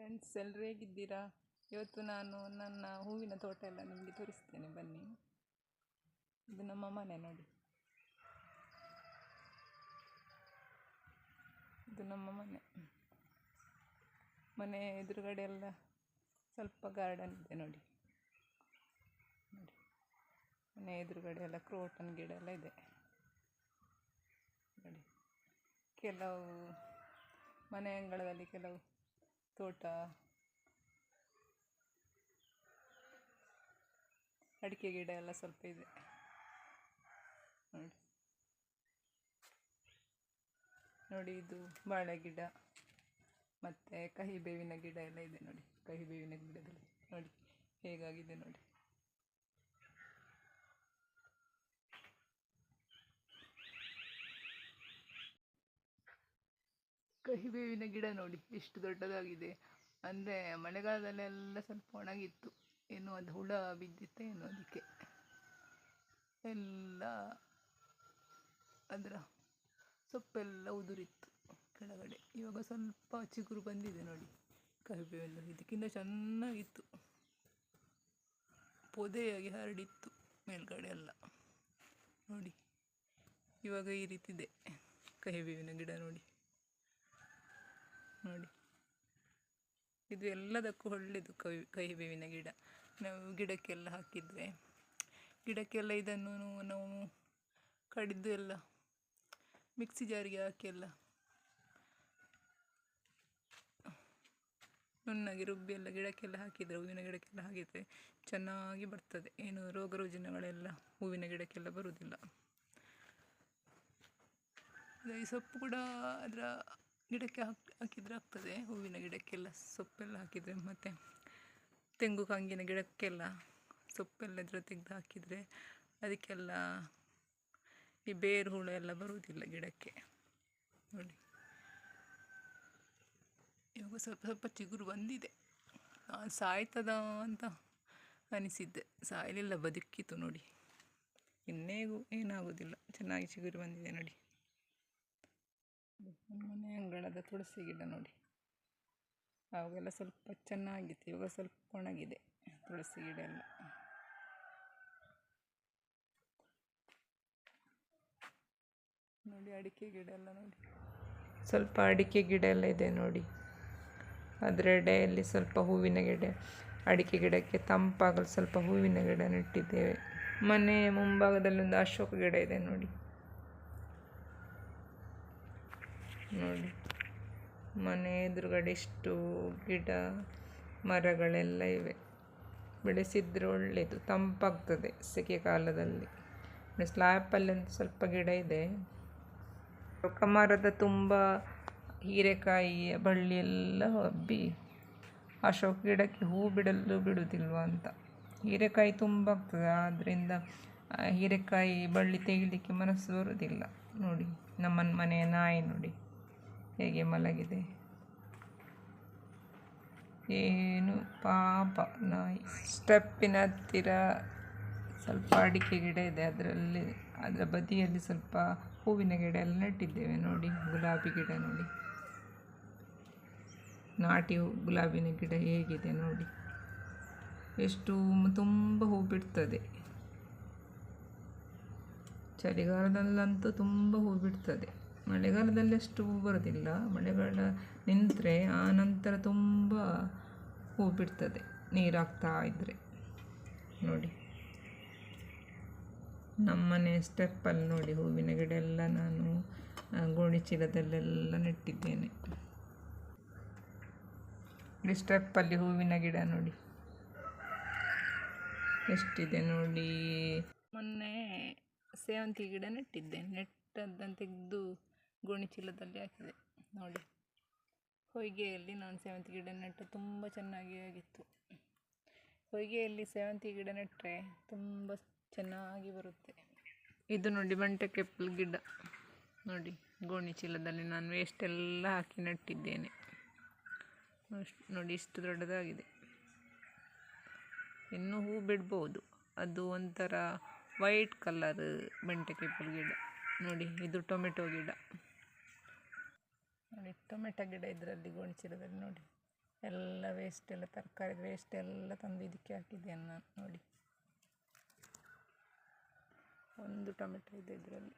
Friends ಎಲ್ಲರೂ ಹೇಗಿದ್ದೀರಾ? ಇವತ್ತು ನಾನು ನನ್ನ ಹೂವಿನ ತೋಟ ಎಲ್ಲ ನಿಮಗೆ ತೋರಿಸ್ತೇನೆ, ಬನ್ನಿ. ಇದು ನಮ್ಮ ಮನೆ ನೋಡಿ. ಇದು ನಮ್ಮ ಮನೆ. ಮನೆ ಎದುರುಗಡೆ ಎಲ್ಲ ಸ್ವಲ್ಪ ಗಾರ್ಡನ್ ಇದೆ ನೋಡಿ. ನೋಡಿ. ಮನೆ ಎದುರುಗಡೆ ಎಲ್ಲ ಕ್ರೋಟನ್ ಗಿಡ ಎಲ್ಲ ಇದೆ. ನೋಡಿ. ಕೆಲವು ಮನೆ ಅಂಗಳದಲ್ಲಿ ಕೆಲವು ತೋಟ. ಅಡಿಕೆ ಗಿಡ ಎಲ್ಲ ಸ್ವಲ್ಪ ಇದೆ. ನೋಡಿ. ನೋಡಿ ಇದು ಬಾಳೆ ಗಿಡ, ಮತ್ತು ಕಹಿ ಬೇವಿನ ಗಿಡ ಎಲ್ಲ ಇದೆ ನೋಡಿ. ಕಹಿ ಬೇವಿನ ಗಿಡದಲ್ಲಿ ನೋಡಿ, ಹೇಗಾಗಿದೆ ನೋಡಿ. ಕಹಿಬೇವಿನ ಗಿಡ ನೋಡಿ, ಎಷ್ಟು ದೊಡ್ಡದಾಗಿದೆ. ಅಂದರೆ ಮಳೆಗಾಲದಲ್ಲೆಲ್ಲ ಸ್ವಲ್ಪ ಒಣಗಿತ್ತು, ಏನು ಅದು ಹುಳ ಬಿದ್ದಿತ್ತು ಏನು ಅದಕ್ಕೆ. ಎಲ್ಲ ಅದರ ಸೊಪ್ಪೆಲ್ಲ ಉದುರಿತ್ತು ಕೆಳಗಡೆ. ಇವಾಗ ಸ್ವಲ್ಪ ಚಿಗುರು ಬಂದಿದೆ ನೋಡಿ ಕಹಿಬೇವೆಲ್ಲ ಇದಕ್ಕಿಂತ ಚೆನ್ನಾಗಿತ್ತು. ಪೊದೆಯಾಗಿ ಹರಡಿತ್ತು ಮೇಲ್ಗಡೆ ಎಲ್ಲ. ನೋಡಿ, ಇವಾಗ ಈ ರೀತಿ ಇದೆ ಕಹಿಬೇವಿನ ಗಿಡ ನೋಡಿ. ನೋಡಿ. ಇದು ಎಲ್ಲದಕ್ಕೂ ಒಳ್ಳೆಯದು ಕೈ ಕಹಿಬೇವಿನ ಗಿಡ. ನಾವು ಗಿಡಕ್ಕೆಲ್ಲ ಹಾಕಿದರೆ, ಗಿಡಕ್ಕೆಲ್ಲ ಇದನ್ನು ನಾವು ಕಡಿದು ಎಲ್ಲ ಮಿಕ್ಸಿ ಜಾರಿಗೆ ಹಾಕಿ ಎಲ್ಲ ನುಣ್ಣಗೆ ರುಬ್ಬಿ ಎಲ್ಲ ಗಿಡಕ್ಕೆಲ್ಲ ಹಾಕಿದರೆ, ಹೂವಿನ ಗಿಡಕ್ಕೆಲ್ಲ ಹಾಕಿದರೆ ಚೆನ್ನಾಗಿ ಬರ್ತದೆ. ಏನು ರೋಗ ರುಜಿನಗಳೆಲ್ಲ ಹೂವಿನ ಗಿಡಕ್ಕೆಲ್ಲ ಬರುವುದಿಲ್ಲ. ಈ ಸೊಪ್ಪು ಕೂಡ ಅದರ ಗಿಡಕ್ಕೆ ಹಾಕಿ, ಹಾಕಿದರೆ ಆಗ್ತದೆ. ಹೂವಿನ ಗಿಡಕ್ಕೆಲ್ಲ ಸೊಪ್ಪೆಲ್ಲ ಹಾಕಿದರೆ ಮತ್ತು ತೆಂಗು ಕಂಗಿನ ಗಿಡಕ್ಕೆಲ್ಲ ಸೊಪ್ಪೆಲ್ಲ ಇದ್ರ ತೆಗೆದು ಹಾಕಿದರೆ ಅದಕ್ಕೆಲ್ಲ ಈ ಬೇರು ಹುಳು ಎಲ್ಲ ಬರುವುದಿಲ್ಲ ಗಿಡಕ್ಕೆ. ನೋಡಿ. ಇವಾಗ ಸ್ವಲ್ಪ ಸ್ವಲ್ಪ ಚಿಗುರು ಬಂದಿದೆ. ಸಾಯ್ತದ ಅಂತ ಅನಿಸಿದ್ದೆ. ಸಾಯಲಿಲ್ಲ ಬದುಕಿತು ನೋಡಿ. ಇನ್ನೇಗೂ ಏನಾಗೋದಿಲ್ಲ ಚೆನ್ನಾಗಿ ಚಿಗುರು ಬಂದಿದೆ ನೋಡಿ. ಮನೆ ಅಂಗಳದ ತುಳಸಿ ಗಿಡ ನೋಡಿ. ಅವಾಗೆಲ್ಲ ಸ್ವಲ್ಪ ಚೆನ್ನಾಗಿತ್ತು. ಇವಾಗ ಸ್ವಲ್ಪ ಒಣಗಿದೆ ತುಳಸಿ ಗಿಡ ಎಲ್ಲ. ನೋಡಿ ಅಡಿಕೆ ಗಿಡ ಎಲ್ಲ ನೋಡಿ. ಸ್ವಲ್ಪ ಅಡಿಕೆ ಗಿಡ ಎಲ್ಲ ಇದೆ ನೋಡಿ. ಅದರ ಎಡೆಯಲ್ಲಿ ಸ್ವಲ್ಪ ಹೂವಿನ ಗಿಡ, ಅಡಿಕೆ ಗಿಡಕ್ಕೆ ತಂಪಾಗಲು ಸ್ವಲ್ಪ ಹೂವಿನ ಗಿಡ ನೆಟ್ಟಿದ್ದೇವೆ ಮನೆ ಮುಂಭಾಗದಲ್ಲಿ ಒಂದು ಅಶೋಕ ಗಿಡ ಇದೆ ನೋಡಿ. ನೋಡಿ. ಮನೆ ಎದುರುಗಡೆ ಇಷ್ಟು ಗಿಡ, ಮರಗಳೆಲ್ಲ ಇವೆ. ಬೆಳೆಸಿದ್ರೆ ಒಳ್ಳೆಯದು ತಂಪಾಗ್ತದೆ ಸೆಕೆ ಕಾಲದಲ್ಲಿ. ಸ್ಲ್ಯಾಪಲ್ಲಿ ಒಂದು ಸ್ವಲ್ಪ ಗಿಡ ಇದೆ. ಮರದ ತುಂಬ ಹೀರೆಕಾಯಿಯ ಎಲ್ಲ ಹಬ್ಬಿ ಅಶೋಕ ಗಿಡಕ್ಕೆ ಹೂ ಬಿಡಲು ಬಿಡುವುದಿಲ್ವ ಅಂತ. ಹೀರೆಕಾಯಿ ತುಂಬ ಆಗ್ತದೆ ಆದ್ದರಿಂದ ಹೀರೆಕಾಯಿ, ಬಳ್ಳಿ ತೆಗಿಲಿಕ್ಕೆ ಮನಸ್ಸು ಬರುವುದಿಲ್ಲ. ನೋಡಿ ನಮ್ಮ ಮನೆಯ ನಾಯಿ ನೋಡಿ. ಹೇಗೆ ಮಲಗಿದೆ? ಏನು ಪಾಪ ನಾಯಿ. ಸ್ಟೆಪ್ಪಿನ ಹತ್ತಿರ ಸ್ವಲ್ಪ ಅಡಿಕೆ ಗಿಡ ಇದೆ. ಅದರಲ್ಲಿ, ಅದರ ಬದಿಯಲ್ಲಿ ಸ್ವಲ್ಪ ಹೂವಿನ ಗಿಡ ಎಲ್ಲ ನೆಟ್ಟಿದ್ದೇವೆ ನೋಡಿ. ಗುಲಾಬಿ ಗಿಡ ನೋಡಿ. ನಾಟಿ ಗುಲಾಬಿನ ಗಿಡ ಹೇಗಿದೆ ನೋಡಿ. ಎಷ್ಟು ತುಂಬ ಹೂ ಬಿಡ್ತದೆ. ಚಳಿಗಾಲದಲ್ಲಂತೂ ತುಂಬ ಹೂ ಬಿಡ್ತದೆ. ಮಳೆಗಾಲದಲ್ಲಿ ಅಷ್ಟು ಹೂ ಬರೋದಿಲ್ಲ. ಮಳೆಗಾಲ ನಿಂತರೆ ಆ ನಂತರ ತುಂಬ ಹೂ ಬಿಡ್ತದೆ ನೀರು ಹಾಕ್ತಾ ಇದ್ದರೆ ನೋಡಿ. ನಮ್ಮನೆ ಸ್ಟೆಪ್ಪಲ್ಲಿ ನೋಡಿ, ಹೂವಿನ ಗಿಡ ಎಲ್ಲ ನಾನು ಗೋಣಿ ಚೀಲದಲ್ಲೆಲ್ಲ ನೆಟ್ಟಿದ್ದೇನೆ. ಇಲ್ಲಿ ಸ್ಟೆಪ್ಪಲ್ಲಿ ಹೂವಿನ ಗಿಡ ನೋಡಿ. ಎಷ್ಟಿದೆ ನೋಡಿ. ಮೊನ್ನೆ ಸೇವಂತಿ ಗಿಡ ನೆಟ್ಟಿದ್ದೆ, ನೆಟ್ಟದ್ದನ್ನು ತೆಗೆದು ಗೋಣಿ ಚೀಲದಲ್ಲಿ ಹಾಕಿದೆ. ನೋಡಿ. ಹೊಯ್ಗೆಯಲ್ಲಿ ನಾನು ಸೇವಂತಿ ಗಿಡ ನೆಟ್ಟು, ತುಂಬ ಚೆನ್ನಾಗಿ ಆಗಿತ್ತು. ಹೊಯ್ಗೆಯಲ್ಲಿ ಸೇವಂತಿ ಗಿಡ ನೆಟ್ಟರೆ ತುಂಬ ಚೆನ್ನಾಗಿ ಬರುತ್ತೆ. ಇದು ನೋಡಿ ಬಂಟೆ ಗಿಡ. ನೋಡಿ ಗೋಣಿ ಚೀಲದಲ್ಲಿ ನಾನು ವೇಸ್ಟ್ ಎಲ್ಲ ಹಾಕಿ ನೆಟ್ಟಿದ್ದೇನೆ. ನೋಡಿ, ಇಷ್ಟು ದೊಡ್ಡದಾಗಿದೆ. ಇನ್ನೂ ಹೂ ಬಿಡ್ಬೋದು. ಅದು ಒಂಥರ ವೈಟ್ ಕಲರ್ ಬೆಂಟೆ ಗಿಡ. ನೋಡಿ, ಇದು ಟೊಮೆಟೊ ಗಿಡ. ನೋಡಿ, ಟೊಮೆಟೊ ಗಿಡ ಇದರಲ್ಲಿ ಗೋಣಿಚೀಲದಲ್ಲಿ ನೋಡಿ. ಎಲ್ಲ ವೇಸ್ಟ್ ಎಲ್ಲ, ತರಕಾರಿ ವೇಸ್ಟ್ ಎಲ್ಲ ತಂದು ಇದಕ್ಕೆ ಹಾಕಿದ್ದೇನೆ ನಾನು, ನೋಡಿ. ಒಂದು ಟೊಮೆಟೊ ಇದೆ ಇದರಲ್ಲಿ.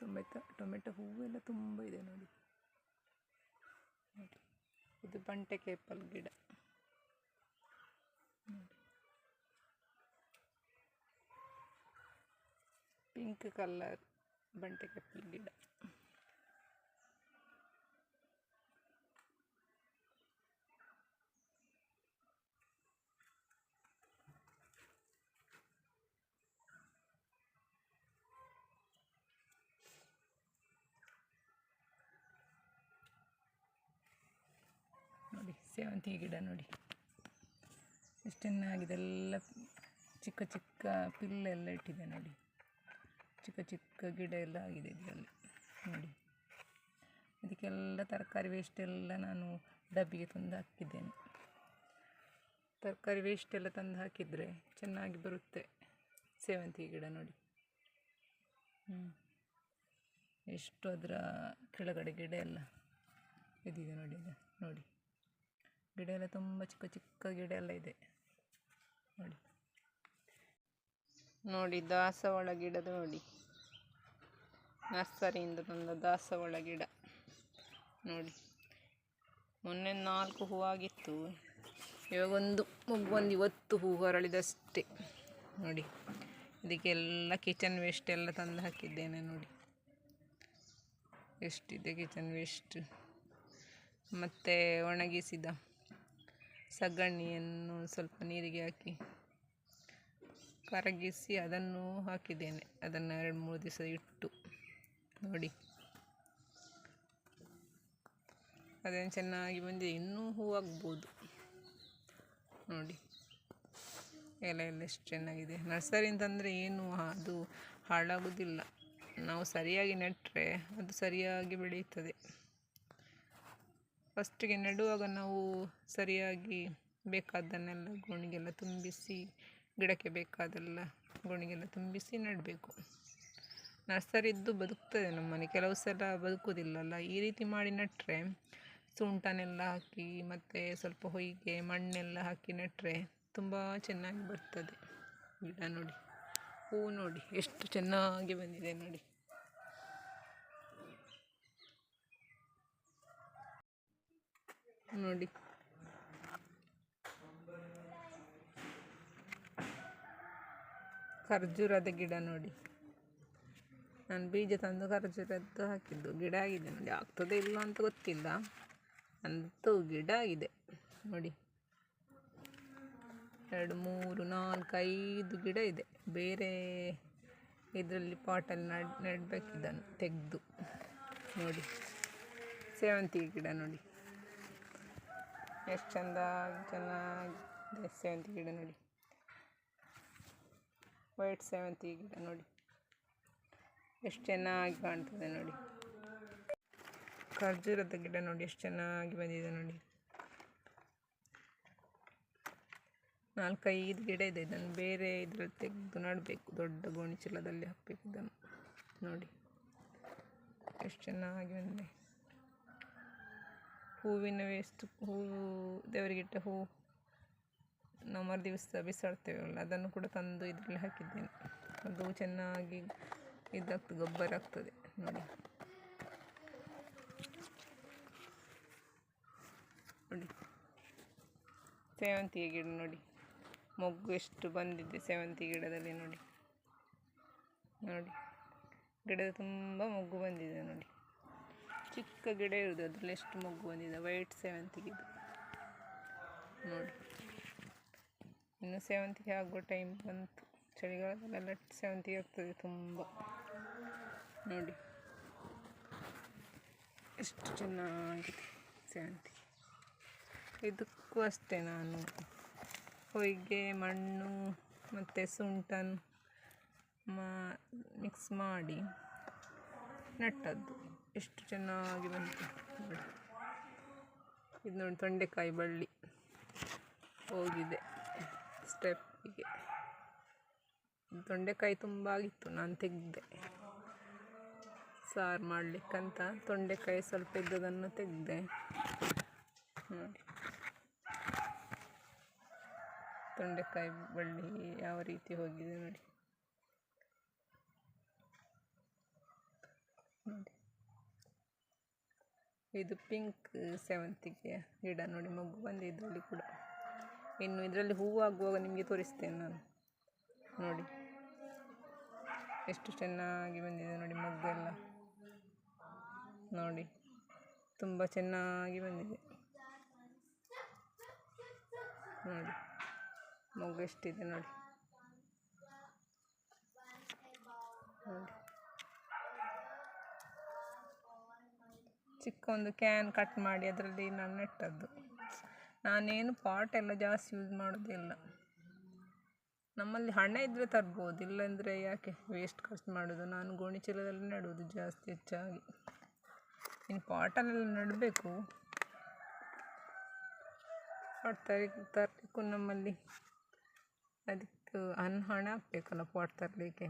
ಟೊಮೆಟೊ ಟೊಮೆಟೊ ಹೂವೆಲ್ಲ ತುಂಬ ಇದೆ ನೋಡಿ. ನೋಡಿ, ಇದು ಬಂಟೆ ಕೇಪಲ್ ಗಿಡ ಪಿಂಕ್ ಕಲರ್ ಬಂಟೆ ಕೇಪಲ್ ಗಿಡ. ನೋಡಿ ಸೇವಂತಿಗೆ ಗಿಡ ನೋಡಿ. ಎಷ್ಟು ಚೆನ್ನಾಗಿದೆ ಎಲ್ಲ ಚಿಕ್ಕ ಚಿಕ್ಕ ಪಿಲ್ಲೆಲ್ಲ ಇಟ್ಟಿದೆ ನೋಡಿ. ಚಿಕ್ಕ ಚಿಕ್ಕ ಗಿಡ ಎಲ್ಲ ಆಗಿದೆ ಇದರಲ್ಲಿ ನೋಡಿ. ಇದಕ್ಕೆಲ್ಲ ತರಕಾರಿ ವೇಸ್ಟ್ ಎಲ್ಲ ನಾನು ಡಬ್ಬಿಗೆ ತಂದು ಹಾಕಿದ್ದೇನೆ. ತರಕಾರಿ ವೇಸ್ಟ್ ಎಲ್ಲ ತಂದು ಹಾಕಿದರೆ ಚೆನ್ನಾಗಿ ಬರುತ್ತೆ ಸೇವಂತಿಗೆ ಗಿಡ ನೋಡಿ. ಹ್ಞೂ ಎಷ್ಟು ಅದರ ಕೆಳಗಡೆ ಗಿಡ ಎಲ್ಲ ಇದಿದೆ ನೋಡಿ ನೋಡಿ. ಗಿಡ ಎಲ್ಲ ತುಂಬ ಚಿಕ್ಕ ಚಿಕ್ಕ ಗಿಡ ಎಲ್ಲ ಇದೆ. ನೋಡಿ. ನೋಡಿ, ದಾಸವಾಳ ಗಿಡದ ನೋಡಿ. ನರ್ಸರಿಯಿಂದ ತಂದ ದಾಸವಾಳ ಗಿಡ. ನೋಡಿ. ಮೊನ್ನೆ ನಾಲ್ಕು ಹೂವಾಗಿತ್ತು ಇವಾಗೊಂದು ಒಂದು ಇವತ್ತು ಹೂ ಹೊರಳಿದಷ್ಟೇ. ನೋಡಿ. ಇದಕ್ಕೆಲ್ಲ ಕಿಚನ್ ವೇಸ್ಟ್ ಎಲ್ಲ ತಂದು ಹಾಕಿದ್ದೇನೆ ನೋಡಿ. ಎಷ್ಟಿದೆ ಕಿಚನ್ ವೇಸ್ಟ್? ಮತ್ತು ಒಣಗಿಸಿದ. ಸಗಣಿಯನ್ನು ಸ್ವಲ್ಪ ನೀರಿಗೆ ಹಾಕಿ ಕರಗಿಸಿ ಅದನ್ನು ಹಾಕಿದ್ದೇನೆ. ಅದನ್ನು ಎರಡು ಮೂರು ದಿವಸ ಇಟ್ಟು ನೋಡಿ. ಅದೇನು ಚೆನ್ನಾಗಿ ಬಂದಿದೆ. ಇನ್ನೂ ಹೂವಾಗ್ಬೋದು ನೋಡಿ. ಎಲೆ ಎಲ್ಲ ಎಷ್ಟು ಚೆನ್ನಾಗಿದೆ. ನರ್ಸರಿ ಅಂತಂದರೆ ಏನು ಅದು ಹಾಳಾಗೋದಿಲ್ಲ. ನಾವು ಸರಿಯಾಗಿ ನೆಟ್ಟರೆ ಅದು ಸರಿಯಾಗಿ ಬೆಳೆಯುತ್ತದೆ. ಫಸ್ಟಿಗೆ ನೆಡುವಾಗ ನಾವು ಸರಿಯಾಗಿ ಬೇಕಾದ್ದನ್ನೆಲ್ಲ ಗೋಣಿಗೆಲ್ಲ ತುಂಬಿಸಿ, ಗಿಡಕ್ಕೆ ಬೇಕಾದೆಲ್ಲ ಗೋಣಿಗೆಲ್ಲ ತುಂಬಿಸಿ ನೆಡಬೇಕು. ನರ್ಸರಿದ್ದು ಬದುಕ್ತದೆ ನಮ್ಮನೆ. ಕೆಲವು ಸಲ ಬದುಕೋದಿಲ್ಲಲ್ಲ ಈ ರೀತಿ ಮಾಡಿ ನೆಟ್ಟರೆ ಸುಂಟನೆಲ್ಲ ಹಾಕಿ, ಮತ್ತು ಸ್ವಲ್ಪ ಹೊಯ್ಗೆ ಮಣ್ಣೆಲ್ಲ ಹಾಕಿ ನೆಟ್ಟರೆ ತುಂಬ ಚೆನ್ನಾಗಿ ಬರ್ತದೆ. ಗಿಡ ನೋಡಿ, ಹೂ ನೋಡಿ, ಎಷ್ಟು ಚೆನ್ನಾಗಿ ಬಂದಿದೆ ನೋಡಿ. ನೋಡಿ. ಖರ್ಜೂರದ ಗಿಡ ನೋಡಿ. ನಾನು ಬೀಜ ತಂದು ಖರ್ಜೂರದ್ದು ಹಾಕಿದ್ದು. ಗಿಡ ಆಗಿದೆ ನೋಡಿ. ಆಗ್ತದೆ ಇಲ್ಲ ಅಂತ ಗೊತ್ತಿಲ್ಲ. ಅಂತೂ ಗಿಡ ಆಗಿದೆ. ನೋಡಿ. ಎರಡು, ಮೂರು, ನಾಲ್ಕು, ಐದು ಗಿಡ ಇದೆ. ಬೇರೆ ಇದರಲ್ಲಿ ಪಾಟಲ್ಲಿ ನಡ್ ನೆಡಬೇಕಿದ್ದನ್ನು ತೆಗೆದು. ನೋಡಿ. ಸೇವಂತಿಗೆ ಗಿಡ ನೋಡಿ. ಎಷ್ಟು ಚಂದ ಚೆನ್ನಾಗಿ ಸೇವಂತಿ ಗಿಡ ನೋಡಿ. ವೈಟ್ ಸೇವಂತಿ ಗಿಡ ನೋಡಿ. ಎಷ್ಟು ಚೆನ್ನಾಗಿ ಕಾಣ್ತದೆ ನೋಡಿ. ಖರ್ಜೂರದ ಗಿಡ ನೋಡಿ, ಎಷ್ಟು ಚೆನ್ನಾಗಿ ಬಂದಿದೆ ನೋಡಿ. ನಾಲ್ಕೈದು ಗಿಡ ಇದೆ, ಇದನ್ನು ಬೇರೆ ಇದರಲ್ಲಿ ತೆಗೆದು ನಡಬೇಕು, ದೊಡ್ಡ ಗೋಣಿಚೀಲದಲ್ಲಿ ಹಾಕಬೇಕು ಇದನ್ನು ನೋಡಿ. ಎಷ್ಟು ಚೆನ್ನಾಗಿ ಬಂದಿದೆ. ಹೂವಿನ ವೇಸ್ಟ್ ಹೂವು ದೇವರಿಗಿಟ್ಟ ಹೂ ನಾವು ಮರು ದಿವಸ ಬಿಸಾಡ್ತೇವಲ್ಲ, ಅದನ್ನು ಕೂಡ ತಂದು ಇದರಲ್ಲಿ ಹಾಕಿದ್ದೇನೆ. ಅದು ಚೆನ್ನಾಗಿ ಇದಾಗ್ತದೆ, ಗೊಬ್ಬರ ಆಗ್ತದೆ ನೋಡಿ. ನೋಡಿ. ಸೇವಂತಿಗೆ ಗಿಡ ನೋಡಿ. ಮೊಗ್ಗು ಎಷ್ಟು ಬಂದಿದೆ ಸೇವಂತಿಗೆ ಗಿಡದಲ್ಲಿ ನೋಡಿ. ನೋಡಿ. ಗಿಡದ ತುಂಬ ಮೊಗ್ಗು ಬಂದಿದೆ ನೋಡಿ. ಚಿಕ್ಕ ಗಿಡ ಇರೋದು, ಅದರಲ್ಲಿ ಎಷ್ಟು ಮೊಗ್ಗು ಬಂದಿದೆ ವೈಟ್ ಸೇವಂತಿಗೆ ನೋಡಿ. ಇನ್ನು ಸೇವಂತಿಗೆ ಆಗುವ ಟೈಮ್ ಬಂತು. ಚಳಿಗಾಲದಲ್ಲೆಲ್ಲ ಸೇವಂತಿಗೆ ಆಗ್ತದೆ ತುಂಬ. ನೋಡಿ. ಎಷ್ಟು ಚೆನ್ನಾಗಿದೆ ಸೇವಂತಿಗೆ ಇದಕ್ಕೂ ಅಷ್ಟೇ ನಾನು. ಹೊಯ್ಗೆ, ಮಣ್ಣು, ಮತ್ತು ಸುಂಟನ್ನು ಮಾ ಮಿಕ್ಸ್ ಮಾಡಿ, ನೆಟ್ಟದ್ದು. ಎಷ್ಟು ಚೆನ್ನಾಗಿ ಬಂತು. ನೋಡಿ ಇದು ನೋಡಿ ತೊಂಡೆಕಾಯಿ ಬಳ್ಳಿ. ಹೋಗಿದೆ ಸ್ಟೆಪ್ಪಿಗೆ ತೊಂಡೆಕಾಯಿ ತುಂಬ ಆಗಿತ್ತು, ನಾನು ತೆಗೆದೆ. ಸಾರು ಮಾಡಲಿಕ್ಕಂತ ತೊಂಡೆಕಾಯಿ ಸ್ವಲ್ಪ ಇದ್ದದನ್ನು ತೆಗೆದೆ. ನೋಡಿ. ತೊಂಡೆಕಾಯಿ ಬಳ್ಳಿ ಯಾವ ರೀತಿ ಹೋಗಿದೆ ನೋಡಿ ನೋಡಿ. ಇದು ಪಿಂಕ್ ಸೇವಂತಿಗೆ ಗಿಡ ನೋಡಿ, ಮಗು ಬಂದಿದೆ ಇದರಲ್ಲಿ ಕೂಡ. ಇನ್ನು ಇದರಲ್ಲಿ ಹೂವು ಆಗುವಾಗ ನಿಮಗೆ ತೋರಿಸ್ತೇನೆ ನಾನು. ನೋಡಿ. ಎಷ್ಟು ಚೆನ್ನಾಗಿ ಬಂದಿದೆ ನೋಡಿ ಮಗ್ಗು ಎಲ್ಲ. ನೋಡಿ. ತುಂಬ ಚೆನ್ನಾಗಿ ಬಂದಿದೆ. ನೋಡಿ. ಮಗ್ಗು ಎಷ್ಟಿದೆ ನೋಡಿ. ನೋಡಿ. ಚಿಕ್ಕ ಒಂದು ಕ್ಯಾನ್ ಕಟ್ ಮಾಡಿ ಅದರಲ್ಲಿ ನಾನು ನೆಟ್ಟದ್ದು. ನಾನೇನು ಪಾಟ್ ಎಲ್ಲ ಜಾಸ್ತಿ ಯೂಸ್ ಮಾಡೋದಿಲ್ಲ. ನಮ್ಮಲ್ಲಿ ಹಣ ಇದ್ದರೆ ತರ್ಬೋದು, ಇಲ್ಲಾಂದರೆ ಯಾಕೆ ವೇಸ್ಟ್ ಖರ್ಚು ಮಾಡೋದು? ನಾನು ಗೋಣಿಚೀಲದಲ್ಲಿ ನೆಡುವುದು ಜಾಸ್ತಿ ಹೆಚ್ಚಾಗಿ. ಇನ್ನು ಪಾಟಲ್ಲೆಲ್ಲ ನೆಡಬೇಕು. ಪಾಟ್ ತರಿ, ತರಲಿಕ್ಕೂ ನಮ್ಮಲ್ಲಿ ಅದಕ್ಕೆ ಅನ್ ಹಣ ಹಾಕಬೇಕಲ್ಲ ಪಾಟ್ ತರಲಿಕ್ಕೆ.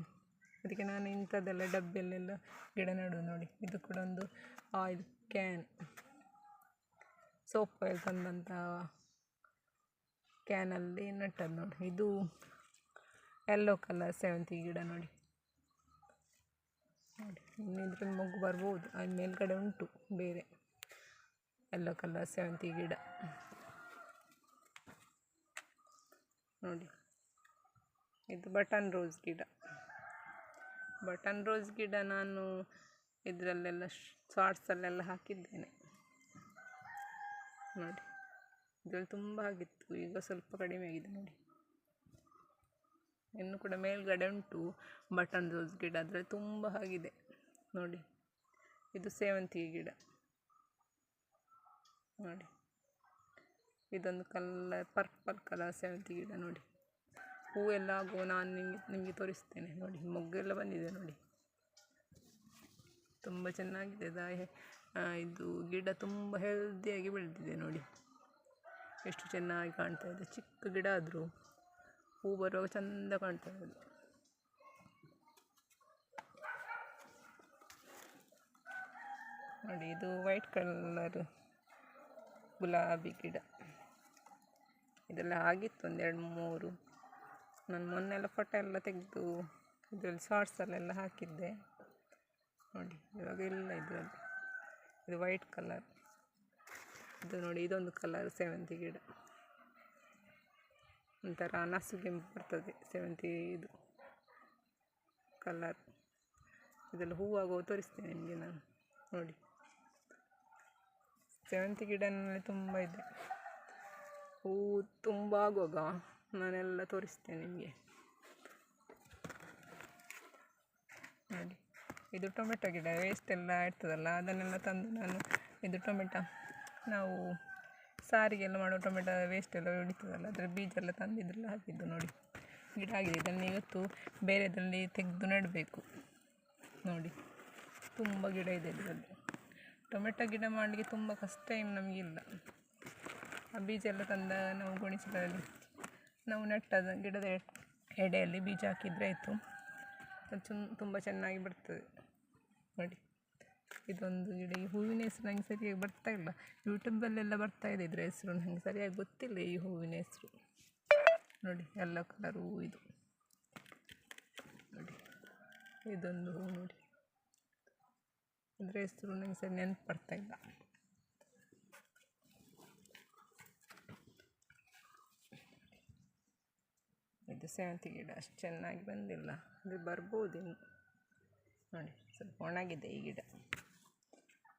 ಅದಕ್ಕೆ ನಾನು ಇಂಥದ್ದೆಲ್ಲ ಡಬ್ಬಿಯಲ್ಲೆಲ್ಲ ಗಿಡ ನೆಡೋದು ನೋಡಿ. ಇದು ಕೂಡ ಒಂದು ಆಯಿಲ್ ಕ್ಯಾನ್ ಸೋಪ್ ತಂದಂಥ ಕ್ಯಾನಲ್ಲಿ ನೆಟ್ಟದ್ದು ನೋಡಿ. ಇದು ಎಲ್ಲೋ ಕಲರ್ ಸೇವಂತಿ ಗಿಡ ನೋಡಿ. ನೋಡಿ ಇನ್ನಿದ್ರಲ್ಲಿ ಮಗು ಬರ್ಬೋದು. ಅಲ್ಲಿ ಮೇಲ್ಗಡೆ ಉಂಟು, ಬೇರೆ. ಎಲ್ಲೋ ಕಲರ್ ಸೇವಂತಿ ಗಿಡ. ನೋಡಿ, ಇದು ಬಟನ್ ರೋಸ್ ಗಿಡ. ಬಟನ್ ರೋಸ್ ಗಿಡ ನಾನು ಇದರಲ್ಲೆಲ್ಲ ಶಾರ್ಟ್ಸಲ್ಲೆಲ್ಲ ಹಾಕಿದ್ದೇನೆ. ನೋಡಿ, ಇದರಲ್ಲಿ ತುಂಬ ಆಗಿತ್ತು. ಈಗ ಸ್ವಲ್ಪ ಕಡಿಮೆ ಆಗಿದೆ ನೋಡಿ. ಇನ್ನು ಕೂಡ ಮೇಲ್ಗಡೆ ಉಂಟು ಬಟನ್ ರೋಸ್ ಗಿಡ. ಅದರಲ್ಲಿ ತುಂಬ ಆಗಿದೆ. ನೋಡಿ, ಇದು ಸೇವಂತಿಗೆ ಗಿಡ. ನೋಡಿ, ಇದೊಂದು ಕಲರ್, ಪರ್ಪಲ್ ಕಲರ್ ಸೇವಂತಿಗೆ ಗಿಡ ನೋಡಿ. ಹೂವೆಲ್ಲ ಆಗುವ ನಾನು ನಿಮಗೆ ನಿಮಗೆ ತೋರಿಸ್ತೇನೆ ನೋಡಿ. ಮೊಗ್ಗೆಲ್ಲ ಬಂದಿದೆ ನೋಡಿ. ತುಂಬ ಚೆನ್ನಾಗಿದೆ ದಾ ಇದು ಗಿಡ ತುಂಬ ಹೆಲ್ದಿಯಾಗಿ ಬೆಳೆದಿದೆ ನೋಡಿ. ಎಷ್ಟು ಚೆನ್ನಾಗಿ ಕಾಣ್ತಾ ಇದೆ. ಚಿಕ್ಕ ಗಿಡ ಆದರೂ ಹೂ ಬರುವಾಗ ಚೆಂದ ಕಾಣ್ತಾ ಇದೆ ನೋಡಿ, ಇದು ವೈಟ್ ಕಲರ್ ಗುಲಾಬಿ ಗಿಡ. ಇದೆಲ್ಲ ಆಗಿತ್ತು ಒಂದೆರಡು ಮೂರು. ನಾನು ಮೊನ್ನೆಲ್ಲ ಫೋಟೋ ಎಲ್ಲ ತೆಗೆದು ಇದರಲ್ಲಿ ಶಾರ್ಟ್ಸಲ್ಲೆಲ್ಲ ಹಾಕಿದ್ದೆ. ನೋಡಿ ಇವಾಗ ಇಲ್ಲ ಇದರಲ್ಲಿ ಇದು ವೈಟ್ ಕಲರ್ ಇದು ನೋಡಿ, ಇದೊಂದು ಕಲರ್ ಸೇವಂತಿ ಗಿಡ. ಒಂಥರ ನಸುಗೆಂಪು ಬರ್ತದೆ ಸೇವಂತಿ ಇದು ಕಲರ್ ಇದೆಲ್ಲ ಹೂವಾಗೋ ತೋರಿಸ್ತೇನೆ ನಿಮಗೆ ನಾನು. ನೋಡಿ. ಸೇವಂತಿ ಗಿಡನಲ್ಲಿ ತುಂಬ ಇದೆ. ಹೂವು ತುಂಬ ಆಗುವಾಗ ನಾನೆಲ್ಲ ತೋರಿಸ್ತೇನೆ ನಿಮಗೆ. ನೋಡಿ. ಇದು ಟೊಮೆಟೊ ಗಿಡ ವೇಸ್ಟ್ ಎಲ್ಲ ಇರ್ತದಲ್ಲ, ಅದನ್ನೆಲ್ಲ ತಂದು ನಾನು ಇದು ಟೊಮೆಟೊ, ನಾವು ಸಾರಿಗೆಲ್ಲ ಮಾಡೋ ಟೊಮೆಟೊ ವೇಸ್ಟ್ ಎಲ್ಲ ಉಳಿತದಲ್ಲ ಅದರ ಬೀಜ ಎಲ್ಲ ತಂದು ಇದರಲ್ಲಿ ಹಾಕಿದ್ದು ನೋಡಿ. ಗಿಡ ಆಗಿದೆ, ಇದನ್ನು ಇವತ್ತು ಬೇರೆದರಲ್ಲಿ ತೆಗೆದು ನೆಡಬೇಕು. ನೋಡಿ, ತುಂಬ ಗಿಡ ಇದೆ ಇದರಲ್ಲಿ. ಟೊಮೆಟೊ ಗಿಡ ಮಾಡಲಿಕ್ಕೆ ತುಂಬ ಕಷ್ಟ ಏನು ನಮಗಿಲ್ಲ ಆ ಬೀಜ ಎಲ್ಲ ತಂದ ನಾವು ಗುಣಿಸಿದಲ್ಲಿ ನಾವು ನೆಟ್ಟದ ಗಿಡದ ಎಡೆಯಲ್ಲಿ ಬೀಜ ಹಾಕಿದರೆ ಆಯಿತು. ಅದು ಚುನ್, ತುಂಬ ಚೆನ್ನಾಗಿ ಬರ್ತದೆ. ನೋಡಿ. ಇದೊಂದು ಗಿಡ ಈ ಹೂವಿನ ಹೆಸರು ನಂಗೆ ಸರಿಯಾಗಿ ಬರ್ತಾ ಇಲ್ಲ. ಯೂಟ್ಯೂಬಲ್ಲೆಲ್ಲ ಬರ್ತಾ ಇದೆ, ಇದರ ಹೆಸರು ನನಗೆ ಸರಿಯಾಗಿ ಗೊತ್ತಿಲ್ಲ ಈ ಹೂವಿನ ಹೆಸರು. ನೋಡಿ, ಎಲ್ಲ ಕಲರ್ ಹೂವು ಇದು. ನೋಡಿ, ಇದೊಂದು ಹೂವು ನೋಡಿ. ಇದರ ಹೆಸರು ನನಗೆ ಸರಿ ನೆನಪು ಬರ್ತಾ ಇಲ್ಲ. ಇದು ಸೇವಂತಿ ಗಿಡ ಅಷ್ಟು ಚೆನ್ನಾಗಿ ಬಂದಿಲ್ಲ. ಅದು ಬರ್ಬೋದು ನೋಡಿ. ಸ್ವಲ್ಪ ಒಣಗಿದೆ ಈ ಗಿಡ.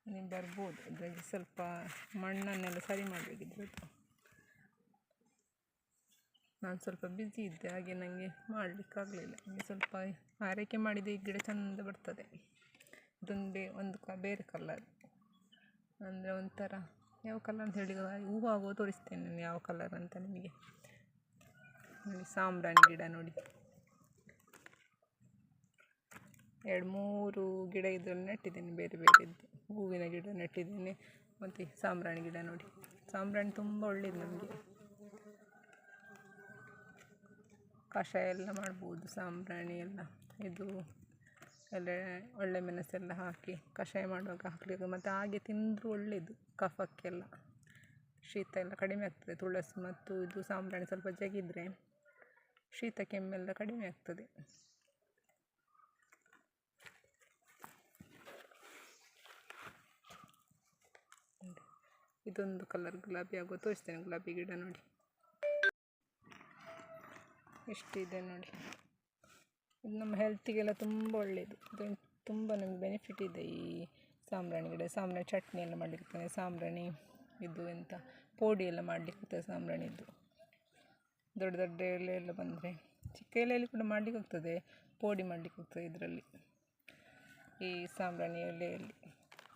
ನೀವು ಬರ್ಬೋದು. ಅದರಲ್ಲಿ ಸ್ವಲ್ಪ ಮಣ್ಣನ್ನೆಲ್ಲ ಸರಿ ಮಾಡಬೇಕಿದ್ರೆ ನಾನು ಸ್ವಲ್ಪ ಬ್ಯುಸಿ ಇದ್ದೆ, ಹಾಗೆ ನನಗೆ ಮಾಡಲಿಕ್ಕಾಗಲಿಲ್ಲ. ನನಗೆ ಸ್ವಲ್ಪ ಆರೈಕೆ ಮಾಡಿದ ಈ ಗಿಡ ಚೆಂದ ಬರ್ತದೆ. ಇದೊಂದು ಬೇ ಒಂದು ಕ, ಬೇರೆ ಕಲರ್ ಅಂದರೆ ಒಂಥರ, ಯಾವ ಕಲರ್ ಅಂತ ಹೇಳಿ ಹೂವು ಆಗುವ ತೋರಿಸ್ತೇನೆ ನಾನು ಯಾವ ಕಲರ್ ಅಂತ ನಿಮಗೆ. ನೋಡಿ, ಸಾಂಬ್ರಾಣಿ ಗಿಡ ನೋಡಿ. ಎರಡು ಮೂರು ಗಿಡ ಇದರಲ್ಲಿ ನೆಟ್ಟಿದ್ದೇನೆ, ಬೇರೆ ಬೇರೆದ್ದು ಹೂವಿನ ಗಿಡ ನೆಟ್ಟಿದ್ದೇನೆ ಮತ್ತು ಸಾಂಬ್ರಾಣಿ ಗಿಡ ನೋಡಿ. ಸಾಂಬ್ರಾಣಿ ತುಂಬ ಒಳ್ಳೆಯದು ನಮಗೆ. ಕಷಾಯ ಎಲ್ಲ ಮಾಡ್ಬೋದು, ಸಾಂಬ್ರಾಣಿ ಎಲ್ಲ. ಇದು ಎಲ್ಲ ಒಳ್ಳೆ ಮೆಣಸೆಲ್ಲ ಹಾಕಿ ಕಷಾಯ ಮಾಡುವಾಗ ಹಾಕಲಿಕ್ಕೆ ಮತ್ತು ಹಾಗೆ ತಿಂದರೂ ಒಳ್ಳೆಯದು ಕಫಕ್ಕೆಲ್ಲ. ಶೀತ ಎಲ್ಲ ಕಡಿಮೆ ಆಗ್ತದೆ, ತುಳಸಿ ಮತ್ತು ಇದು ಸಾಂಬ್ರಾಣಿ ಸ್ವಲ್ಪ ಜಗಿದರೆ ಶೀತ ಕೆಮ್ಮೆಲ್ಲ ಕಡಿಮೆ ಆಗ್ತದೆ. ಇದೊಂದು ಕಲರ್ ಗುಲಾಬಿ ಆಗೋ, ತೋರಿಸ್ತೇನೆ ಗುಲಾಬಿ ಗಿಡ ನೋಡಿ. ಎಷ್ಟಿದೆ ನೋಡಿ. ಇದು ನಮ್ಮ ಹೆಲ್ತಿಗೆಲ್ಲ ತುಂಬ ಒಳ್ಳೆಯದು ಇದು ತುಂಬ ನಮಗೆ ಬೆನಿಫಿಟ್ ಇದೆ ಈ ಸಾಂಬ್ರಾಣಿ ಗಿಡ. ಸಾಂಬ್ರಾಣಿ ಚಟ್ನಿ ಎಲ್ಲ ಮಾಡಲಿಕ್ಕೆ ಸಾಂಬ್ರಾಣಿ ಇದು ಎಂತ, ಪೋಡಿ ಎಲ್ಲ ಮಾಡಲಿಕ್ಕೆ ಸಾಂಬ್ರಾಣಿದ್ದು ದೊಡ್ಡ ದೊಡ್ಡ ಎಲೆ ಎಲ್ಲ ಬಂದರೆ ಚಿಕ್ಕ ಎಲೆಯಲ್ಲಿ ಕೂಡ ಮಾಡಲಿಕ್ಕೆ ಹೋಗ್ತದೆ ಪೋಡಿ ಮಾಡಲಿಕ್ಕೆ ಹೋಗ್ತದೆ ಇದರಲ್ಲಿ. ಈ ಸಾಂಬ್ರಾಣಿ ಎಲೆಯಲ್ಲಿ.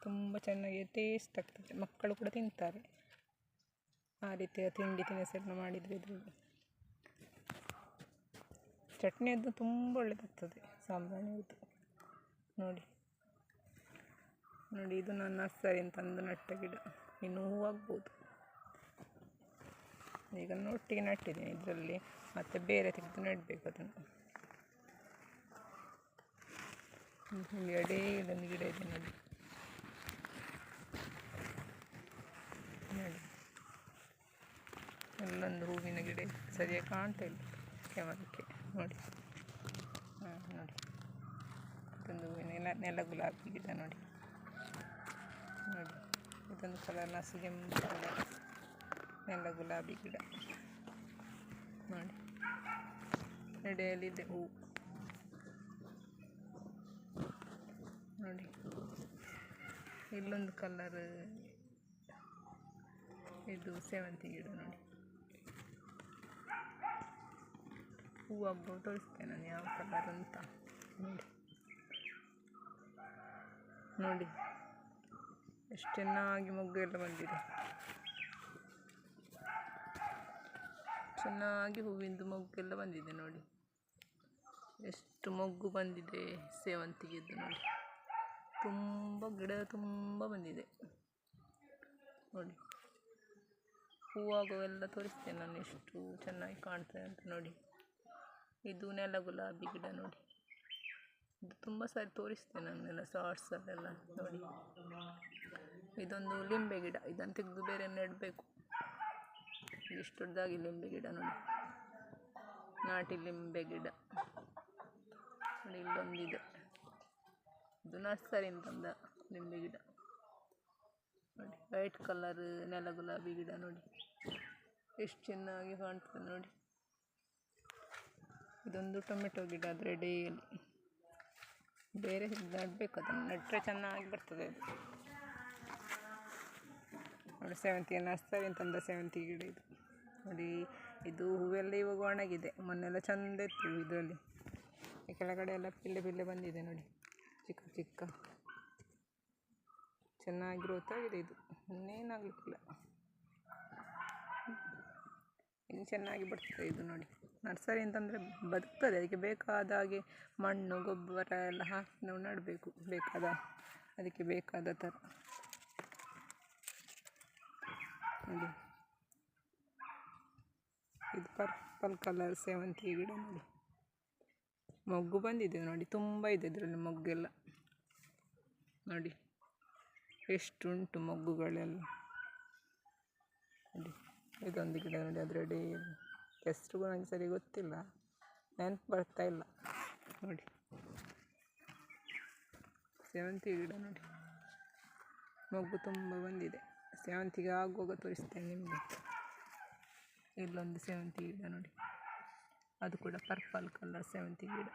ತುಂಬ ಚೆನ್ನಾಗಿ ಟೇಸ್ಟ್ ಆಗ್ತದೆ. ಮಕ್ಕಳು ಕೂಡ ತಿಂತಾರೆ. ಆ ರೀತಿಯ ತಿಂಡಿ ತಿನಿಸನ್ನು ಮಾಡಿದರೆ ಇದರಲ್ಲಿ ಚಟ್ನಿ ಅದು ತುಂಬ ಒಳ್ಳೆಯದಾಗ್ತದೆ ಸಾಂಬಾರು ನೋಡಿ. ನೋಡಿ, ಇದು ನಾನು ನರ್ಸರಿ ಅಂತಂದು ನಟ್ಟ ಗಿಡ. ಇನ್ನೂ ಹೂವಾಗ್ಬೋದು. ಈಗ ಒಟ್ಟಿಗೆ ನಟ್ಟಿದ್ದೀನಿ ಇದರಲ್ಲಿ. ಮತ್ತು ಬೇರೆ ತೆಗೆದು ನೆಡಬೇಕು ಅದನ್ನು. ಇಲ್ಲಿ ಅಡೇ ಇದೊಂದು ಗಿಡ ಇದೆ ನೋಡಿ. ಅಲ್ಲೊಂದು ಹೂವಿನ ಗಿಡ ಸರಿಯಾಗಿ ಕಾಣ್ತಾ ಇಲ್ಲ. ಕ್ಯಾಮರಕ್ಕೆ ನೋಡಿ. ಹಾಂ, ನೋಡಿ. ಇದೊಂದು ಹೂವಿನ ನೆಲ ನೆಲ ಗುಲಾಬಿ ಗಿಡ ನೋಡಿ. ನೋಡಿ. ಇದೊಂದು ಕಲರ್ ನಸುಗೆಂಪು ಕಲರ್ ನೆಲ ಗುಲಾಬಿ ಗಿಡ. ನೋಡಿ. ಎಡೆಯಲ್ಲಿದೆ ಹೂ. ನೋಡಿ. ಇಲ್ಲೊಂದು ಕಲರ್, ಇದು ಸೇವಂತಿ ಗಿಡ ನೋಡಿ. ಹೂವಾಗ್ಬೋದು ತೋರಿಸ್ತೇನೆ ನಾನು ಯಾವ ಕಲರ್ ಅಂತ. ನೋಡಿ. ನೋಡಿ. ಎಷ್ಟು ಚೆನ್ನಾಗಿ ಮೊಗ್ಗು ಎಲ್ಲ ಬಂದಿದೆ. ಚೆನ್ನಾಗಿ ಹೂವಿಂದು ಮೊಗ್ಗೆಲ್ಲ ಬಂದಿದೆ ನೋಡಿ. ಎಷ್ಟು ಮೊಗ್ಗು ಬಂದಿದೆ ಸೇವಂತಿಗೆದ್ದು ನೋಡಿ. ತುಂಬ ಗಿಡ ತುಂಬ ಬಂದಿದೆ. ನೋಡಿ. ಹೂವಾಗುವೆಲ್ಲ ತೋರಿಸ್ತೇನೆ ನಾನು ಎಷ್ಟು ಚೆನ್ನಾಗಿ ಕಾಣ್ತದೆ ಅಂತ ನೋಡಿ. ಇದು ನೆಲ ಗುಲಾಬಿ ಗಿಡ ನೋಡಿ. ಇದು ತುಂಬ ಸಾರಿ ತೋರಿಸ್ತೇನೆ ನಾನೆಲ್ಲ ಶಾರ್ಟ್ಸಲ್ಲೆಲ್ಲ ನೋಡಿ. ಇದೊಂದು ಲಿಂಬೆ ಗಿಡ. ಇದನ್ನು ತೆಗೆದು ಬೇರೆ ನೆಡಬೇಕು? ಇಷ್ಟು ದೊಡ್ಡದಾಗಿ ಲಿಂಬೆ ಗಿಡ ನೋಡಿ. ನಾಟಿ ಲಿಂಬೆ ಗಿಡ. ನೋಡಿ ಇಲ್ಲೊಂದಿದೆ. ಇದು ನರ್ಸರಿಯಿಂದ ತಂದ ಲಿಂಬೆ ಗಿಡ. ನೋಡಿ ವೈಟ್ ಕಲರ್ ನೆಲ ಗುಲಾಬಿ ಗಿಡ ನೋಡಿ. ಎಷ್ಟು ಚೆನ್ನಾಗಿ ಕಾಣ್ತದೆ ನೋಡಿ. ಇದೊಂದು ಟೊಮೆಟೊ ಗಿಡ ಆದರೆ ಡೈಲಿ ಬೇರೆ ನೆಡಬೇಕು ಅದನ್ನು. ನೆಟ್ಟರೆ ಚೆನ್ನಾಗಿ ಬರ್ತದೆ ಅದು. ನೋಡಿ ಸೇವಂತಿಗೆ ನರ್ಸರಿ ಅಂತಂದ ಸೇವಂತಿ ಗಿಡ ಇದು. ನೋಡಿ, ಇದು ಹೂವೆಲ್ಲ ಇವಾಗ ಒಣಗಿದೆ. ಮೊನ್ನೆಲ್ಲ ಚೆಂದ ಇತ್ತು ಇದರಲ್ಲಿ. ಈ ಕೆಳಗಡೆ ಎಲ್ಲ ಪಿಲ್ಲೆ ಪಿಲ್ಲೆ ಬಂದಿದೆ ನೋಡಿ. ಚಿಕ್ಕ ಚಿಕ್ಕ. ಚೆನ್ನಾಗಿ ಗ್ರೋತ್ ಇದು. ಇನ್ನೇನಾಗಲಿಕ್ಕಿಲ್ಲ ಇನ್ನು ಚೆನ್ನಾಗಿ ಬರ್ತದೆ ಇದು ನೋಡಿ. ನರ್ಸರಿ ಅಂತಂದರೆ ಬದುಕ್ತದೆ. ಅದಕ್ಕೆ ಬೇಕಾದ ಹಾಗೆ ಮಣ್ಣು, ಗೊಬ್ಬರ ಎಲ್ಲ ಹಾಕಿ ನಾವು ನೆಡಬೇಕು. ಬೇಕಾದ, ಅದಕ್ಕೆ ಬೇಕಾದ ಥರ. ಇದು. ಇದು ಪರ್ಪಲ್ ಕಲರ್ ಸೇವಂತಿಗೆ ಗಿಡ ನೋಡಿ. ಮೊಗ್ಗು ಬಂದಿದೆ ನೋಡಿ. ತುಂಬ ಇದೆ ಇದರಲ್ಲಿ ಮೊಗ್ಗೆಲ್ಲ. ನೋಡಿ. ಎಷ್ಟುಂಟು ಮೊಗ್ಗುಗಳೆಲ್ಲ. ನೋಡಿ. ಇದೊಂದು ಗಿಡ ನೋಡಿ. ಅದರ ಅಡಿ ಹೆಸರು ನನಗೆ ಸರಿ ಗೊತ್ತಿಲ್ಲ. ನೆನಪು ಬರ್ತಾ ಇಲ್ಲ. ನೋಡಿ. ಸೇವಂತಿ ಗಿಡ ನೋಡಿ. ಮಗು ತುಂಬ ಬಂದಿದೆ. ಸೇವಂತಿಗೆ ಆಗುವಾಗ ತೋರಿಸ್ತೇನೆ ನಿಮಗೆ. ಇಲ್ಲೊಂದು ಸೇವಂತಿ ಗಿಡ ನೋಡಿ. ಅದು ಕೂಡ ಪರ್ಪಲ್ ಕಲರ್ ಸೇವಂತಿ ಗಿಡ.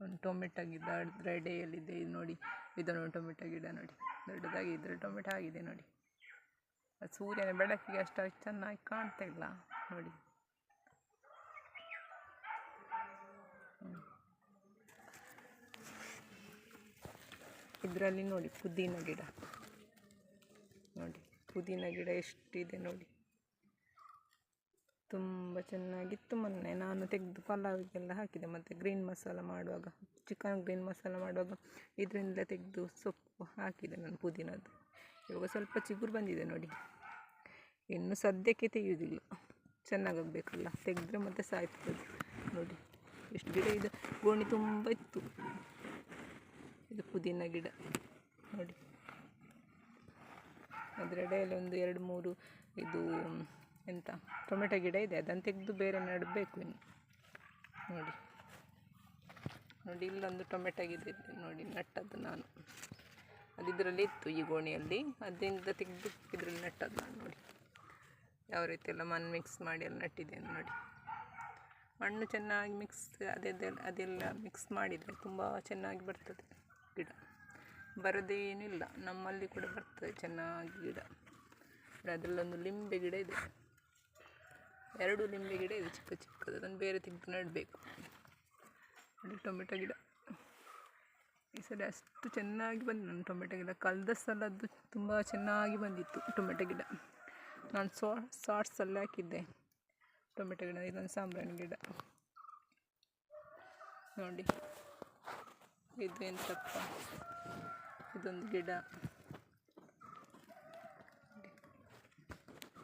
ಒಂದು ಟೊಮೆಟೊ ಗಿಡ ರೆಡೆಯಲ್ಲಿದೆ ಇದು ನೋಡಿ. ಇದನ್ನು ಟೊಮೆಟೊ ಗಿಡ ನೋಡಿ. ದೊಡ್ಡದಾಗಿ ಇದ್ರೆ ಟೊಮೆಟೊ ಆಗಿದೆ ನೋಡಿ. ಸೂರ್ಯನ ಬೆಳಕಿಗೆ ಅಷ್ಟಾಗಿ ಚೆನ್ನಾಗಿ ಕಾಣ್ತಾ ಇಲ್ಲ. ನೋಡಿ. ಇದರಲ್ಲಿ ನೋಡಿ, ಪುದೀನ ಗಿಡ. ನೋಡಿ, ಪುದೀನ ಗಿಡ ಎಷ್ಟಿದೆ ನೋಡಿ. ತುಂಬ ಚೆನ್ನಾಗಿತ್ತು ಮೊನ್ನೆ. ನಾನು ತೆಗೆದು ಪಲಾವಿಗೆಲ್ಲ ಹಾಕಿದೆ. ಮತ್ತು ಗ್ರೀನ್ ಮಸಾಲ ಮಾಡುವಾಗ ಚಿಕನ್ ಗ್ರೀನ್ ಮಸಾಲ ಮಾಡುವಾಗ ಇದರಿಂದ ತೆಗೆದು ಸೊಪ್ಪು ಹಾಕಿದೆ ನಾನು ಪುದೀನದ್ದು. ಇವಾಗ ಸ್ವಲ್ಪ ಚಿಗುರು ಬಂದಿದೆ ನೋಡಿ. ಇನ್ನು ಸದ್ಯಕ್ಕೆ ತೆಗೆಯೋದಿಲ್ಲ ಚೆನ್ನಾಗಾಗಬೇಕಲ್ಲ. ತೆಗೆದ್ರೆ ಮತ್ತೆ ಸಾಯ್ತದೆ. ನೋಡಿ, ಎಷ್ಟು ಗಿಡ ಇದೆ. ಗೋಣಿ ತುಂಬ ಇತ್ತು. ಇದು ಪುದೀನ ಗಿಡ. ನೋಡಿ. ಅದರಡೆಯಲ್ಲಿ ಒಂದು ಎರಡು ಮೂರು ಇದು ಎಂತ, ಟೊಮೆಟೊ ಗಿಡ ಇದೆ. ಅದನ್ನು ತೆಗೆದು ಬೇರೆ ನೆಡಬೇಕು ಇನ್ನು. ನೋಡಿ. ನೋಡಿ, ಇಲ್ಲೊಂದು ಟೊಮೆಟೊ ಗಿಡ ಇದೆ. ನೋಡಿ, ನೆಟ್ಟದ್ದು ನಾನು. ಅದು ಇದರಲ್ಲಿ ಇತ್ತು ಈ ಗೋಣಿಯಲ್ಲಿ. ಅದರಿಂದ ತೆಗೆದು ಇದರಲ್ಲಿ ನೆಟ್ಟದ್ದು ನಾನು. ನೋಡಿ. ಯಾವ ರೀತಿ ಎಲ್ಲ ಮಣ್ಣು ಮಿಕ್ಸ್ ಮಾಡಿ ಎಲ್ಲ ನೆಟ್ಟಿದ್ದೇನೆ ನೋಡಿ. ಮಣ್ಣು ಚೆನ್ನಾಗಿ ಮಿಕ್ಸ್ ಅದೆಲ್ಲ ಅದೆಲ್ಲ ಮಿಕ್ಸ್ ಮಾಡಿದರೆ ತುಂಬ ಚೆನ್ನಾಗಿ ಬರ್ತದೆ. ಗಿಡ. ಬರೋದೇನಿಲ್ಲ. ನಮ್ಮಲ್ಲಿ ಕೂಡ ಬರ್ತದೆ ಚೆನ್ನಾಗಿ ಗಿಡ. ಅದರಲ್ಲೊಂದು ಲಿಂಬೆ ಗಿಡ ಇದೆ. ಎರಡು ಲಿಂಬೆ ಗಿಡ ಇದೆ ಚಿಕ್ಕ ಚಿಕ್ಕದು ಅದನ್ನು ಬೇರೆ ತೆಗೆದು ನೆಡಬೇಕು. ನೋಡಿ ಟೊಮೆಟೊ ಗಿಡ. ಈ ಸಲ ಅಷ್ಟು ಚೆನ್ನಾಗಿ ಬಂದಿದೆ ನನ್ನ ಟೊಮೆಟೊ ಗಿಡ. ಕಳೆದ ಸಲದ್ದು ತುಂಬ ಚೆನ್ನಾಗಿ ಬಂದಿತ್ತು ಟೊಮೆಟೊ ಗಿಡ. ನಾನು ಸಾ ಸಾಟ್ಸಲ್ಲಿ ಹಾಕಿದ್ದೆ ಟೊಮೆಟೊ ಗಿಡ, ಇದೊಂದು ಸಾಂಬ್ರಾಣಿ ಗಿಡ. ನೋಡಿ. ಇದು ಎಂತಪ್ಪ? ಇದೊಂದು ಗಿಡ.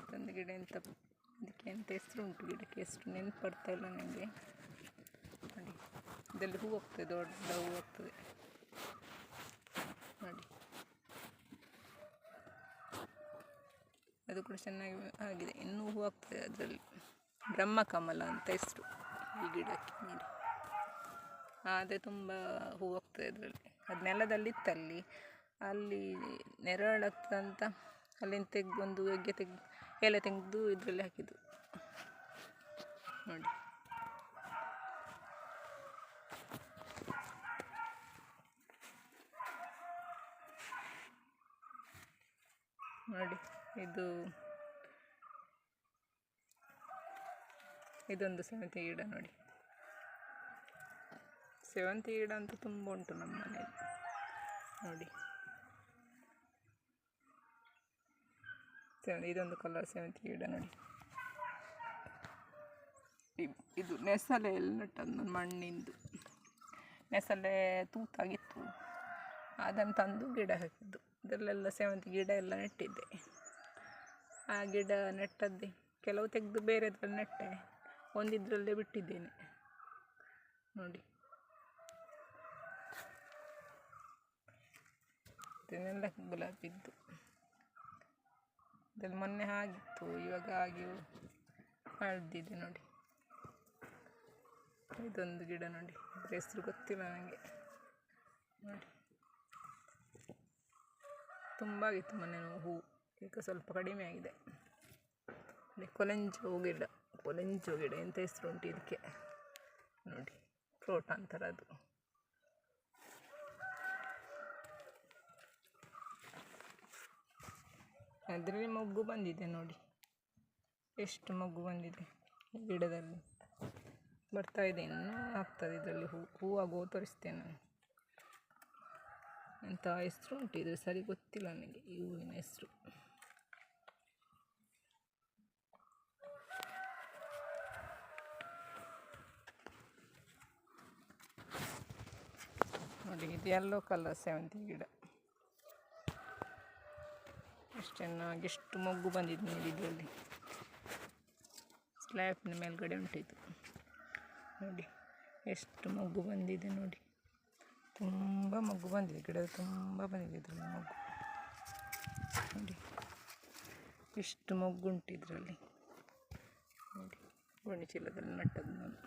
ಇದೊಂದು ಗಿಡ ಎಂತ ಅದಕ್ಕೆ ಎಂತ ಹೆಸರು ಉಂಟು ಗಿಡಕ್ಕೆ? ಹೆಸರು ನೆನಪು ಬರ್ತಾ ಇಲ್ಲ ನನಗೆ. ನೋಡಿ, ಇದರಲ್ಲಿ ಹೂ ಹೋಗ್ತದೆ, ದೊಡ್ಡ ಹೂ ಹೋಗ್ತದೆ. ನೋಡಿ. ಅದು ಕೂಡ ಚೆನ್ನಾಗಿ ಆಗಿದೆ. ಇನ್ನೂ ಹೂ ಆಗ್ತದೆ ಅದರಲ್ಲಿ. ಬ್ರಹ್ಮಕಮಲ ಅಂತ ಹೆಸರು ಈ ಗಿಡಕ್ಕೆ. ನೋಡಿ. ಆದರೆ ತುಂಬ ಹೂ ಅದರಲ್ಲಿ ಅದು ನೆಲದಲ್ಲಿ ಇತ್ತಲ್ಲಿ ಅಲ್ಲಿ ನೆರಳಾಗ್ತದಂತ ಅಲ್ಲಿಂದ ತೆಗೆದು ಒಂದು ಎಗ್ಗೆ ತೆಗೆದು ಎಲೆ ತೆಗೆದು ಇದರಲ್ಲಿ ಹಾಕಿದ್ದು. ನೋಡಿ. ನೋಡಿ, ಇದು ಇದೊಂದು ಸೇವಂತಿ ಗಿಡ ನೋಡಿ. ಸೇವಂತಿ ಗಿಡ ಅಂತೂ ತುಂಬ ಉಂಟು ನಮ್ಮ ಮನೆಯಲ್ಲಿ. ನೋಡಿ. ಸೇವಂತಿ ಇದೊಂದು ಕಲರ್ ಸೇವಂತಿ ಗಿಡ ನೋಡಿ. ಇದು ನೆಸಲೆಯಲ್ಲಿ ನೆಟ್ಟದ್ದು ನನ್ನ ಮಣ್ಣಿಂದು. ನೆಸಲೆ ತೂತಾಗಿತ್ತು. ಅದನ್ನು ತಂದು ಗಿಡ ಹಾಕಿದ್ದು. ಇದರಲ್ಲೆಲ್ಲ ಸೇವಂತಿ ಗಿಡ ಎಲ್ಲ ನೆಟ್ಟಿದ್ದೆ. ಆ ಗಿಡ ನೆಟ್ಟದ್ದೇ. ಕೆಲವು ತೆಗೆದು ಬೇರೆದ್ರಲ್ಲಿ ನೆಟ್ಟೆ. ಒಂದಿದ್ರಲ್ಲೇ ಬಿಟ್ಟಿದ್ದೇನೆ. ನೋಡಿ. ಇದನ್ನೆಲ್ಲ ಗುಲಾಬಿದ್ದು. ಇದ್ರಲ್ಲಿ ಮೊನ್ನೆ ಆಗಿತ್ತು, ಇವಾಗ ಆಗಿ ಹಳದಿದೆ ನೋಡಿ. ಇದೊಂದು ಗಿಡ ನೋಡಿ, ಇದ್ರ ಹೆಸರು ಗೊತ್ತಿಲ್ಲ ನನಗೆ. ನೋಡಿ. ತುಂಬ ಆಗಿತ್ತು ಮೊನ್ನೆ ಹೂವು ಈಗ ಸ್ವಲ್ಪ ಕಡಿಮೆ ಆಗಿದೆ. ಕೊಲೆಂಜು ಗಿಡ ಕೊಲೆಂಜು ಗಿಡ ಎಂಥ ಹೆಸರು ಉಂಟು ಇದಕ್ಕೆ? ನೋಡಿ ಫ್ರೋಟ್ ಅಂತಾರೆ ಅದು ಅದರಲ್ಲಿ ಮೊಗ್ಗು ಬಂದಿದೆ ನೋಡಿ. ಎಷ್ಟು ಮೊಗ್ಗು ಬಂದಿದೆ ಗಿಡದಲ್ಲಿ. ಬರ್ತಾ ಇದೆ, ಇನ್ನೂ ಆಗ್ತದೆ ಇದರಲ್ಲಿ ಹೂ, ಹೂವಾಗುವ ತೋರಿಸ್ತೇನೆ ನಾನು. ಎಂಥ ಹೆಸರು ಉಂಟು ಇದು ಸರಿ ಗೊತ್ತಿಲ್ಲ ನನಗೆ ಈ ಹೂವಿನ ಹೆಸರು. ನೋಡಿ, ಇದು ಯೆಲ್ಲೋ ಕಲರ್ ಸೇವಂತಿ ಗಿಡ. ಎಷ್ಟು ಚೆನ್ನಾಗಿ ಎಷ್ಟು ಮೊಗ್ಗು ಬಂದಿದ್ದು ನೋಡಿ ಇದರಲ್ಲಿ. ಸ್ಲ್ಯಾಬ್ನ ಮೇಲ್ಗಡೆ ಉಂಟಿದ್ದು. ನೋಡಿ, ಎಷ್ಟು ಮೊಗ್ಗು ಬಂದಿದೆ ನೋಡಿ. ತುಂಬ ಮೊಗ್ಗು ಬಂದಿದೆ ಗಿಡ ತುಂಬ ಬಂದಿದೆ ಇದರಲ್ಲಿ ಮೊಗ್ಗು. ನೋಡಿ ಎಷ್ಟು ಮೊಗ್ಗು ಉಂಟು ಇದರಲ್ಲಿ. ನೋಡಿ, ಗೋಣಿ ಚೀಲದಲ್ಲಿ ನಟ್ಟದ್ದು ನಾನು.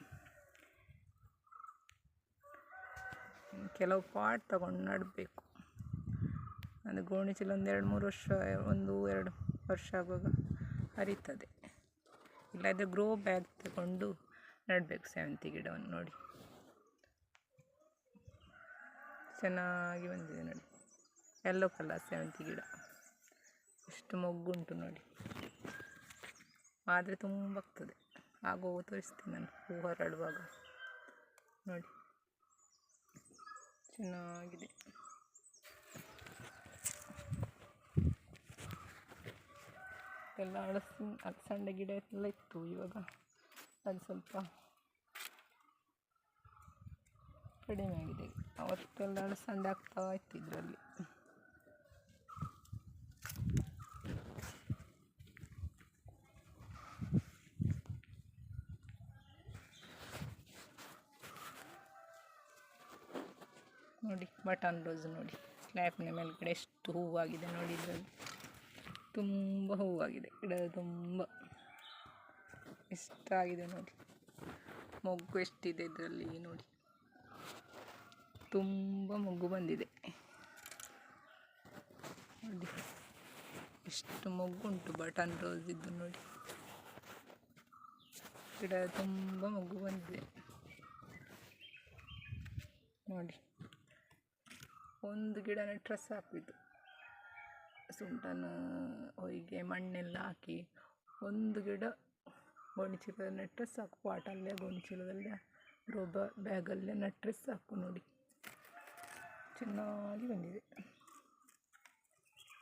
ಕೆಲವು ಪಾಟ್ ತಗೊಂಡು ನಡಬೇಕು. ಅದು ಗೋಣಿ ಚೀಲ ಒಂದು ಎರಡು ಮೂರು ವರ್ಷ, ಒಂದು ಎರಡು ವರ್ಷ ಆಗುವಾಗ ಹರಿತದೆ. ಇಲ್ಲಾದರೆ ಗ್ರೋ ಬ್ಯಾಗ್ ತಗೊಂಡು ನೆಡಬೇಕು ಸೇವಂತಿ ಗಿಡವನ್ನು ನೋಡಿ. ಚೆನ್ನಾಗಿ ಬಂದಿದೆ ನೋಡಿ. ಎಲ್ಲೋ ಕಲರ್ ಸೇವಂತಿ ಗಿಡ. ಎಷ್ಟು ಮೊಗ್ಗುಂಟು ನೋಡಿ. ಆದರೆ ತುಂಬ ಆಗ್ತದೆ. ಆಗೋ ತೋರಿಸ್ತೀನಿ ನಾನು, ಹೂ ಹರಡುವಾಗ. ನೋಡಿ. ಚೆನ್ನಾಗಿದೆ. ಎಲ್ಲ ಹಳಸಿನ ಅಲಸಂಡೆ ಗಿಡ ಎಲ್ಲ ಇತ್ತು ಇವಾಗ. ಅದು ಸ್ವಲ್ಪ ಕಡಿಮೆ ಆಗಿದೆ. ಅವತ್ತೆಲ್ಲ ಅಲಸಂಡೆ ಆಗ್ತಾ ಇತ್ತು ಇದರಲ್ಲಿ. ನೋಡಿ ಬಟನ್ ರೋಸ್ ನೋಡಿ. ಸ್ಲ್ಯಾಬ್ನ ಮೇಲ್ಗಡೆ ಎಷ್ಟು ಹೂವಾಗಿದೆ ನೋಡಿ ಇದರಲ್ಲಿ. ತುಂಬ ಹೂವಾಗಿದೆ. ಗಿಡ ತುಂಬ ಇಷ್ಟಾಗಿದೆ ನೋಡಿ. ಮೊಗ್ಗು ಎಷ್ಟಿದೆ ಇದರಲ್ಲಿ ನೋಡಿ. ತುಂಬ ಮೊಗ್ಗು ಬಂದಿದೆ. ನೋಡಿ. ಎಷ್ಟು ಮೊಗ್ಗುಂಟು ಬಟನ್ ರೋಸ್ ಇದ್ದು ನೋಡಿ. ಗಿಡ ತುಂಬ ಮೊಗ್ಗು ಬಂದಿದೆ. ನೋಡಿ. ಒಂದು ಗಿಡ ನೆಟ್ಟರೆ ಸಾಕು ಇದು ಸುಂಟನ್ನು ಹೊಯ್ಗೆ ಮಣ್ಣೆಲ್ಲ ಹಾಕಿ ಒಂದು ಗಿಡ ಗೋಣಿಚೀಲ ನೆಟ್ಟರೆ ಸಾಕು. ಪಾಟಲ್ಲೇ ಗೋಣಿಚೀಲದಲ್ಲೇ ರೋಬ ಬ್ಯಾಗಲ್ಲೇ ನೆಟ್ಟರೆ ಸಾಕು ನೋಡಿ. ಚೆನ್ನಾಗಿ ಬಂದಿದೆ.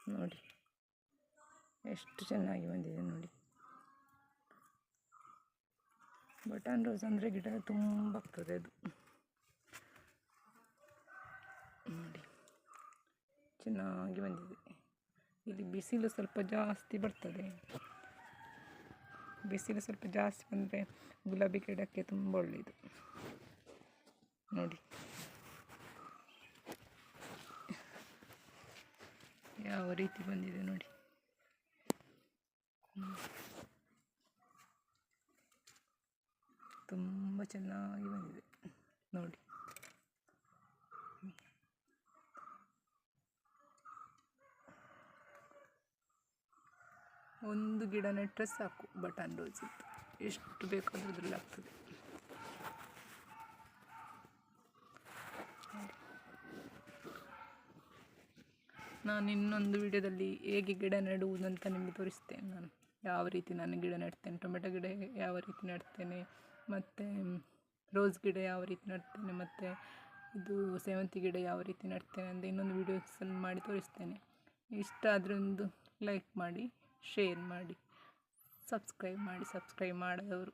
ನೋಡಿ, ಎಷ್ಟು ಚೆನ್ನಾಗಿ ಬಂದಿದೆ ನೋಡಿ. ಬಟನ್ ರೋಸ್ ಅಂದರೆ ಗಿಡ ತುಂಬ ಆಗ್ತದೆ ಅದು. ನೋಡಿ, ಚೆನ್ನಾಗಿ ಬಂದಿದೆ. ಇಲ್ಲಿ ಬಿಸಿಲು ಸ್ವಲ್ಪ ಜಾಸ್ತಿ ಬರ್ತದೆ. ಬಿಸಿಲು ಸ್ವಲ್ಪ ಜಾಸ್ತಿ ಬಂದರೆ ಗುಲಾಬಿ ಗಿಡಕ್ಕೆ ತುಂಬ ಒಳ್ಳೆಯದು ನೋಡಿ. ಯಾವ ರೀತಿ ಬಂದಿದೆ ನೋಡಿ. ತುಂಬ ಚೆನ್ನಾಗಿ ಬಂದಿದೆ. ನೋಡಿ. ಒಂದು ಗಿಡ ನೆಟ್ಟರೆ ಸಾಕು, ಬಟನ್ ರೋಸ್ ಎಷ್ಟು ಬೇಕಾದರೂ ಅದರಲ್ಲಿ ಆಗ್ತದೆ ನಾನು ಇನ್ನೊಂದು ವಿಡಿಯೋದಲ್ಲಿ ಹೇಗೆ ಗಿಡ ನೆಡುವುದಂತ ನಿಮಗೆ ತೋರಿಸ್ತೇನೆ ನಾನು. ಯಾವ ರೀತಿ ನಾನು ಗಿಡ ನೆಡ್ತೇನೆ, ಟೊಮೆಟೊ ಗಿಡ ಯಾವ ರೀತಿ ನೆಡ್ತೇನೆ, ಮತ್ತು ರೋಸ್ ಗಿಡ ಯಾವ ರೀತಿ ನೆಡ್ತೇನೆ, ಮತ್ತು ಇದು ಸೇವಂತಿ ಗಿಡ ಯಾವ ರೀತಿ ನೆಡ್ತೇನೆ ಅಂತ ಇನ್ನೊಂದು ವೀಡಿಯೋಸಲ್ಲಿ ಮಾಡಿ ತೋರಿಸ್ತೇನೆ. ಇಷ್ಟ ಆದರೆ ಒಂದು ಲೈಕ್ ಮಾಡಿ. ಶೇರ್ ಮಾಡಿ ಸಬ್ಸ್ಕ್ರೈಬ್ ಮಾಡಿ ಸಬ್ಸ್ಕ್ರೈಬ್ ಮಾಡದವರು.